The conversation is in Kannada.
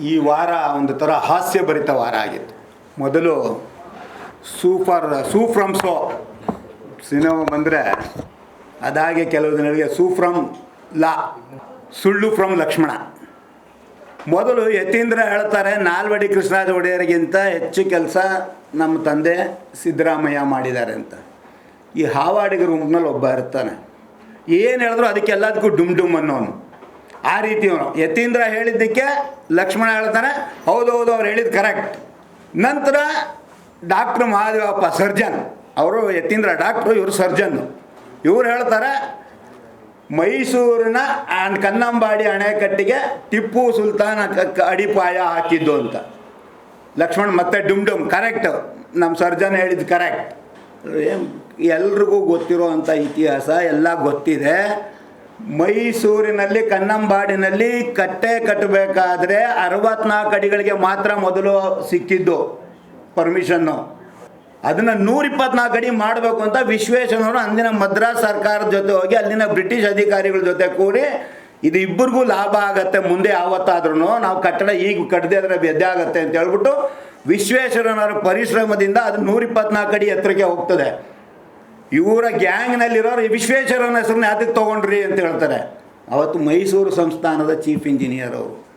ಈ ವಾರ ಒಂದು ಥರ ಹಾಸ್ಯಭರಿತ ವಾರ ಆಗಿತ್ತು. ಮೊದಲು super Su from So cinema ಬಂದರೆ ಅದಾಗೆ ಕೆಲವು ದಿನಗಳಿಗೆ ಸೂ ಫ್ರಮ್ ಲಾ, ಸುಳ್ಳು ಫ್ರಮ್ ಲಕ್ಷ್ಮಣ. ಮೊದಲು ಯತೀಂದ್ರ ಹೇಳ್ತಾರೆ, ನಾಲ್ವಡಿ ಕೃಷ್ಣರಾಜ ಒಡೆಯರಿಗಿಂತ ಹೆಚ್ಚು ಕೆಲಸ ನಮ್ಮ ತಂದೆ ಸಿದ್ದರಾಮಯ್ಯ ಮಾಡಿದ್ದಾರೆ ಅಂತ. ಈ ಹಾವಾಡಿಗರ ಗುಂಪಿನಲ್ಲಿ ಒಬ್ಬ ಇರ್ತಾನೆ. ಏನು ಹೇಳಿದ್ರು ಅದಕ್ಕೆಲ್ಲದಕ್ಕೂ ಡುಮ್ ಡುಮ್ ಅನ್ನೋನು. ಆ ರೀತಿ ಅವನು. ಯತೀಂದ್ರ ಹೇಳಿದ್ದಕ್ಕೆ ಲಕ್ಷ್ಮಣ ಹೇಳ್ತಾನೆ, ಹೌದು ಹೌದು, ಅವ್ರು ಹೇಳಿದ್ದು ಕರೆಕ್ಟ್ ನಂತರ ಡಾಕ್ಟ್ರ್ ಮಹಾದೇವಪ್ಪ ಸರ್ಜನ್ ಅವರು ಯತೀಂದ್ರ ಡಾಕ್ಟ್ರು, ಇವರು ಸರ್ಜನ್ ಇವ್ರು ಹೇಳ್ತಾರೆ, ಮೈಸೂರಿನ ಕನ್ನಂಬಾಡಿ ಅಣೆಕಟ್ಟಿಗೆ ಟಿಪ್ಪು ಸುಲ್ತಾನ ಅಡಿಪಾಯ ಹಾಕಿದ್ದು ಅಂತ. ಲಕ್ಷ್ಮಣ್ ಮತ್ತೆ ಡುಮ್ ಡುಮ್ ಕರೆಕ್ಟ್ ನಮ್ಮ ಸರ್ಜನ್ ಹೇಳಿದ್ದು ಕರೆಕ್ಟ್ ಎಲ್ರಿಗೂ ಗೊತ್ತಿರೋ ಅಂಥ ಇತಿಹಾಸ ಎಲ್ಲ ಗೊತ್ತಿದೆ. ಮೈಸೂರಿನಲ್ಲಿ, ಕನ್ನಂಬಾಡಿನಲ್ಲಿ ಕಟ್ಟೆ ಕಟ್ಟಬೇಕಾದ್ರೆ ಅರವತ್ನಾಲ್ಕು ಅಡಿಗಳಿಗೆ ಮಾತ್ರ ಮೊದಲು ಸಿಕ್ಕಿದ್ದು ಪರ್ಮಿಷನ್ನು ಅದನ್ನು ನೂರ ಇಪ್ಪತ್ನಾಲ್ಕು ಅಡಿ ಮಾಡಬೇಕು ಅಂತ ವಿಶ್ವೇಶ್ವರವರು ಅಂದಿನ ಮದ್ರಾಸ್ ಸರ್ಕಾರದ ಜೊತೆ ಹೋಗಿ ಅಲ್ಲಿನ ಬ್ರಿಟಿಷ್ ಅಧಿಕಾರಿಗಳ ಜೊತೆ ಕೂಡಿ ಇದು ಇಬ್ಬರಿಗೂ ಲಾಭ ಆಗತ್ತೆ ಮುಂದೆ ಯಾವತ್ತಾದ್ರೂ ನಾವು ಕಟ್ಟಡ ಈಗ ಕಟ್ಟದೆ ಅದರ ಬೆದ್ದೆ ಆಗತ್ತೆ ಅಂತ ಹೇಳ್ಬಿಟ್ಟು ವಿಶ್ವೇಶ್ವರನವರ ಪರಿಶ್ರಮದಿಂದ ಅದು ನೂರ ಇಪ್ಪತ್ನಾಲ್ಕು ಅಡಿ ಎತ್ತರಕ್ಕೆ ಹೋಗ್ತದೆ. ಇವರ ಗ್ಯಾಂಗ್ನಲ್ಲಿರೋರು ವಿಶ್ವೇಶ್ವರನ ಹೆಸರನ್ನ ಯಾತಕ್ಕೆ ತೊಗೊಂಡ್ರಿ ಅಂತ ಹೇಳ್ತಾರೆ. ಅವತ್ತು ಮೈಸೂರು ಸಂಸ್ಥಾನದ ಚೀಫ್ ಇಂಜಿನಿಯರ್ ಅವರು.